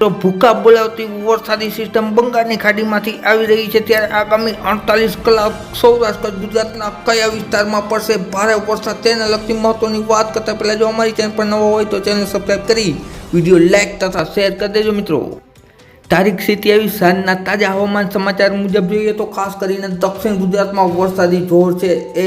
તો ભૂકા બોલાવતી વરસાદી સિસ્ટમ બંગાળની ખાડીમાંથી આવી રહી છે ત્યારે આગામી અડતાલીસ કલાક સૌરાષ્ટ્ર, ગુજરાતના કયા વિસ્તારમાં પડશે ભારે વરસાદ તેને લગતી મહત્વની વાત કરતા પહેલાં જો અમારી ચેનલ પર નવો હોય તો ચેનલ સબસ્ક્રાઈબ કરી વીડિયો લાઇક તથા શેર કરી દેજો મિત્રો. તારીખ સિત્યાવીસ સાંજના તાજા હવામાન સમાચાર મુજબ જોઈએ તો ખાસ કરીને દક્ષિણ ગુજરાતમાં વરસાદી જોર છે. એ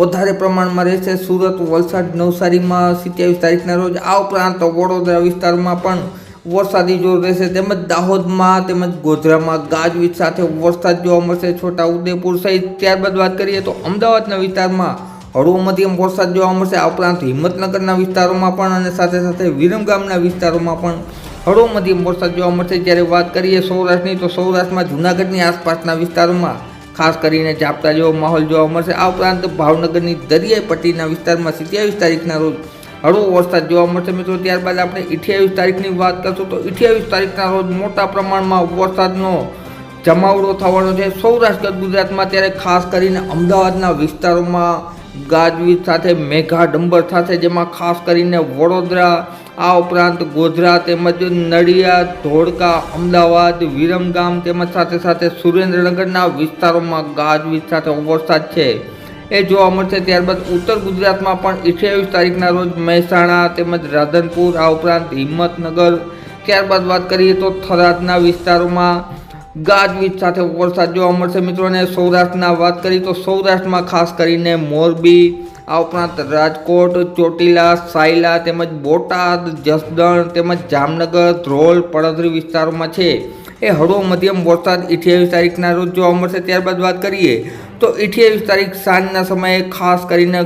વધારે પ્રમાણમાં રહેશે. સુરત, વલસાડ, નવસારીમાં સિત્યાવીસ તારીખના રોજ. આ ઉપરાંત વડોદરા વિસ્તારમાં પણ વરસાદી જોર રહેશે તેમજ દાહોદમાં તેમજ ગોધરામાં ગાજવીજ સાથે વરસાદ જોવા મળશે. છોટા ઉદેપુર સહિત ત્યારબાદ વાત કરીએ તો અમદાવાદના વિસ્તારમાં હળવો મધ્યમ વરસાદ જોવા મળશે. આ ઉપરાંત હિંમતનગરના વિસ્તારોમાં પણ અને સાથે સાથે વિરમગામના વિસ્તારોમાં પણ હળવો મધ્યમ વરસાદ જોવા મળશે. જ્યારે વાત કરીએ સૌરાષ્ટ્રની તો સૌરાષ્ટ્રમાં જૂનાગઢની આસપાસના વિસ્તારોમાં ખાસ કરીને ઝાપટા જેવો માહોલ જોવા મળશે. આ ઉપરાંત ભાવનગરની દરિયાઈ પટ્ટીના વિસ્તારમાં સિત્યાવીસ તારીખના રોજ હળવો વરસાદ જોવા મળશે મિત્રો. ત્યારબાદ આપણે અઠ્યાવીસ તારીખની વાત કરશું તો અઠ્યાવીસ તારીખના રોજ મોટા પ્રમાણમાં વરસાદનો જમાવડો થવાનો છે. સૌરાષ્ટ્ર ગુજરાતમાં ત્યારે ખાસ કરીને અમદાવાદના વિસ્તારોમાં ગાજવીજ સાથે મેઘા ડંબર થશે જેમાં ખાસ કરીને વડોદરા, આ ઉપરાંત ગોધરા તેમજ નડિયાદ, ધોળકા, અમદાવાદ, વિરમગામ તેમજ સાથે સાથે સુરેન્દ્રનગરના વિસ્તારોમાં ગાજવીજ સાથે વરસાદ છે. એ જોવા મળશે ત્યારબાદ ઉત્તર ગુજરાતમાં પણ અઠ્યાવીસ તારીખના રોજ મહેસાણા તેમજ રાધનપુર, આ ઉપરાંત હિંમતનગર. ત્યારબાદ વાત કરીએ તો થરાદના વિસ્તારોમાં ગાજવીજ સાથે વરસાદ જોવા મળશે મિત્રોને સૌરાષ્ટ્રના વાત કરીએ તો સૌરાષ્ટ્રમાં ખાસ કરીને મોરબી, આ ઉપરાંત રાજકોટ, ચોટીલા, સાયલા તેમજ બોટાદ, જસદણ તેમજ જામનગર, ધ્રોલ પડદરી વિસ્તારોમાં છે. એ હળવો મધ્યમ વરસાદ અઠ્યાવીસ તારીખના રોજ જોવા મળશે, ત્યારબાદ વાત કરીએ તો અઠ્યાવીસ તારીખ સાંજના સમયે ખાસ કરીને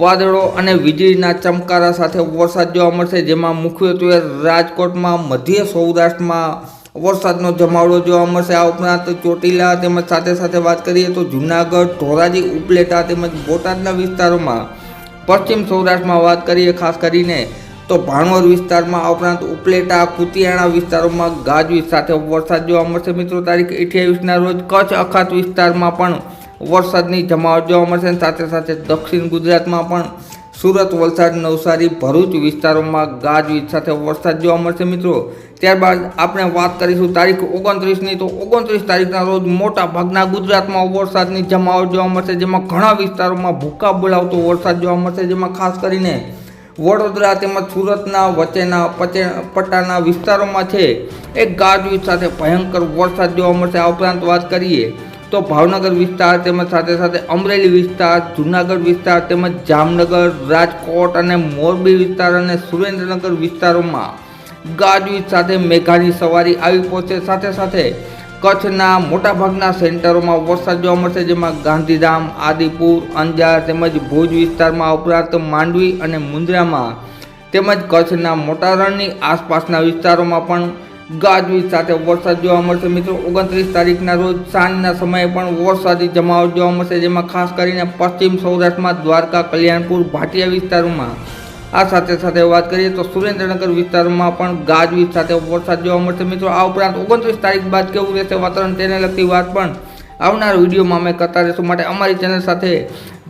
વાદળો અને વીજળીના ચમકારા સાથે વરસાદ જોવા મળશે, જેમાં મુખ્યત્વે રાજકોટમાં, મધ્ય સૌરાષ્ટ્રમાં વરસાદનો જમાવડો જોવા મળશે. આ ઉપરાંત ચોટીલા તેમજ સાથે સાથે વાત કરીએ તો જુનાગઢ, ધોરાજી, ઉપલેટા તેમજ બોટાદના વિસ્તારોમાં પશ્ચિમ સૌરાષ્ટ્રમાં વાત કરીએ, ખાસ કરીને તો ભાણવર વિસ્તારમાં ઉપરાંત ઉપલેટા, કુતિયાણા વિસ્તારોમાં ગાજવીજ સાથે વરસાદ જોવા મળશે. મિત્રો, તારીખ અઠ્યાવીસના રોજ કચ્છ અખાત વિસ્તારમાં પણ વરસાદની જમાવટ જોવા મળશે સાથે સાથે દક્ષિણ ગુજરાતમાં પણ સુરત, વલસાડ, નવસારી, ભરૂચ વિસ્તારોમાં ગાજવીજ સાથે વરસાદ જોવા મળશે. મિત્રો, ત્યારબાદ આપણે વાત કરીશું તારીખ ઓગણત્રીસની. તો ઓગણત્રીસ તારીખના રોજ મોટા ભાગના ગુજરાતમાં વરસાદની જમાવટ જોવા મળશે, જેમાં ઘણા વિસ્તારોમાં ભૂકા બોલાવતો વરસાદ જોવા મળશે, જેમાં ખાસ કરીને વડોદરા તેમજ સુરતના, વચ્ચેના પચે, પટ્ટાના વિસ્તારોમાં છે. એ ગાજવીજ સાથે ભયંકર વરસાદ જોવા મળશે. આ ઉપરાંત વાત કરીએ તો ભાવનગર વિસ્તાર તેમજ સાથે સાથે અમરેલી વિસ્તાર, જુનાગઢ વિસ્તાર તેમજ જામનગર, રાજકોટ અને મોરબી વિસ્તાર અને સુરેન્દ્રનગર વિસ્તારોમાં ગાજવીજ સાથે મેઘાની સવારી આવી પહોંચે. સાથે સાથે કચ્છના મોટાભાગના સેન્ટરોમાં વરસાદ જોવા મળશે, જેમાં ગાંધીધામ, આદિપુર, અંજાર તેમજ ભુજ વિસ્તારમાં ઉપરાંત માંડવી અને મુંદ્રામાં તેમજ કચ્છના મોટા રણની આસપાસના વિસ્તારોમાં પણ ગાજવીજ સાથે વરસાદ જોવા મળશે. મિત્રો, ઓગણત્રીસ તારીખના રોજ સાંજના સમયે પણ વરસાદી જમાવટ જોવા મળશે, જેમાં ખાસ કરીને પશ્ચિમ સૌરાષ્ટ્રમાં દ્વારકા, કલ્યાણપુર, ભાટિયા વિસ્તારોમાં આ સાથે સાથે વાત કરીએ તો સુરેન્દ્રનગર વિસ્તારમાં પણ ગાજવીજ સાથે વરસાદ જોવા મળશે. મિત્રો, આ ઉપરાંત ઓગણત્રીસ તારીખ બાદ કેવું રહેશે વાતાવરણ તેને લગતી વાત પણ આવનાર વિડીયોમાં અમે કરતા રહીશું. માટે અમારી ચેનલ સાથે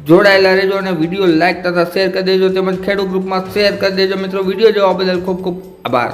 જોડાયેલા રહેજો અને વીડિયો લાઇક તથા શેર કરી દેજો. તેમજ ખેડૂત ગ્રુપમાં શેર કરી દેજો. મિત્રો, વીડિયો જોવા બદલ ખૂબ ખૂબ આભાર.